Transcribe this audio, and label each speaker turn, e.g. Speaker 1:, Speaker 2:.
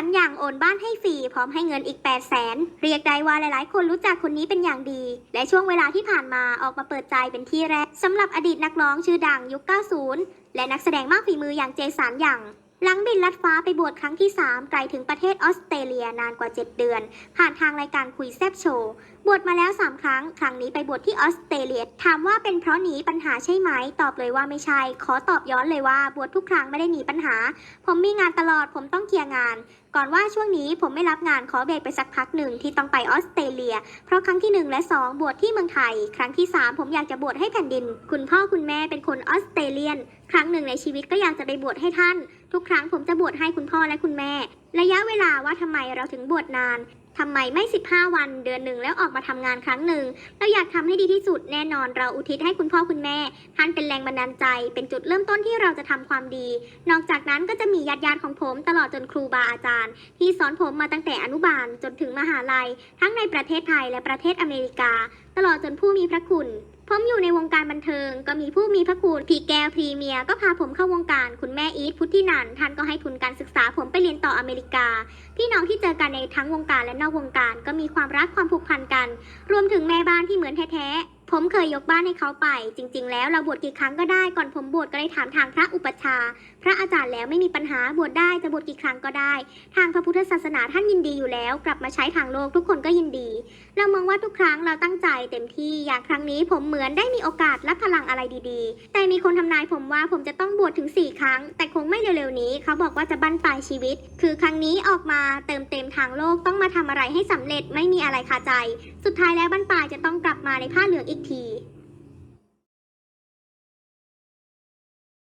Speaker 1: สันอย่างโอนบ้านให้ฟรีพร้อมให้เงินอีก 8 0 0แสนเรียกได้ว่าหลายๆ คนรู้จักคนนี้เป็นอย่างดี และช่วงเวลาที่ผ่านมาออกมาเปิดใจเป็นที่แรกสำหรับอดีตนักร้องชื่อดังยุค 90 และนักแสดงมากฝีมืออย่างเจสันอย่างหลังบินลัดฟ้าไปบวชครั้งที่ 3 ไกลถึงประเทศออสเตรเลียนานกว่า 7 เดือน ผ่านทางรายการคุยแซบโชว์ บวชมาแล้ว 3 ครั้ง ครั้งนี้ไปบวชที่ออสเตรเลีย ถามว่าเป็นเพราะหนีปัญหาใช่ไหม ตอบเลยว่าไม่ใช่ ขอตอบย้อนเลยว่า บวชทุกครั้งไม่ได้หนีปัญหา ผมมีงานตลอดผมต้องเคลียร์งานก่อนว่าช่วงนี้ผมไม่รับงานขอเบรกไปสักพักหนึ่งที่ต้องไปออสเตรเลีย เพราะครั้งที่ 1 และ 2 บวชที่เมืองไทย ครั้งที่ 3 ผมอยากจะบวชให้แผ่นดิน คุณพ่อคุณแม่เป็นคนออสเตรเลียน ครั้งหนึ่งในชีวิตก็อยากจะไปบวชให้ท่าน ทุกครั้งผมจะบวชให้คุณพ่อและคุณแม่ ระยะเวลาว่าทำไมเราถึงบวชนาน ทำไมไม่ 15 วันเดือนหนึ่งแล้วออกมาทำงานครั้งหนึ่งเราอยากทำให้ดีที่สุดแน่นอนเราอุทิศให้คุณพ่อคุณแม่ ท่านเป็นแรงบันดาลใจ เป็นจุดเริ่มต้นที่เราจะทำความดี นอกจากนั้นก็จะมีญาติญาติของผม ตลอดจนครูบาอาจารย์ ที่สอนผมมาตั้งแต่อนุบาลจนถึงมหาลัย ทั้งในประเทศไทยและประเทศอเมริกา ตลอดจนผู้มีพระคุณผมอยู่ในวงการบันเทิงก็มีผู้มีพระคุณพี่แก้วพรีเมียก็พาผมเข้าวงการคุณแม่อีทพุทธินันท์ท่านก็ให้ทุนการศึกษาผมไปเรียนต่ออเมริกา พี่น้องที่เจอกันในทั้งวงการและนอกวงการ ก็มีความรักความผูกพันกัน รวมถึงแม่บ้านที่เหมือนแท้ๆ ผมเคยยกบ้านให้เขาไป จริง ๆ แล้วเราบวชกี่ครั้งก็ได้ก่อนผมบวชก็ได้ถามทางพระอุปชา พระอาจารย์แล้วไม่มีปัญหาบวชได้จะบวชกี่ครั้งก็ได้ ทางพระพุทธศาสนาท่านยินดีอยู่แล้ว กลับมาใช้ทางโลกทุกคนก็ยินดี เรามองว่าทุกครั้งเราตั้งใจเต็มที่อย่างครั้งนี้ผมเหมือนได้มีโอกาสรับพลังอะไรดีๆ แต่มีคนทำนายผมว่าผมจะต้องบวชถึง 4 ครั้ง แต่คงไม่เร็วๆนี้ เขาบอกว่าจะบั้นปลายชีวิต คือครั้งนี้ออกมาเติมเต็มทางโลกต้องมาทำอะไรให้สำเร็จไม่มีอะไรคาใจ สุดท้ายแล้วบ้านปลายจะต้องกลับมาในผ้าเหลืองอีกที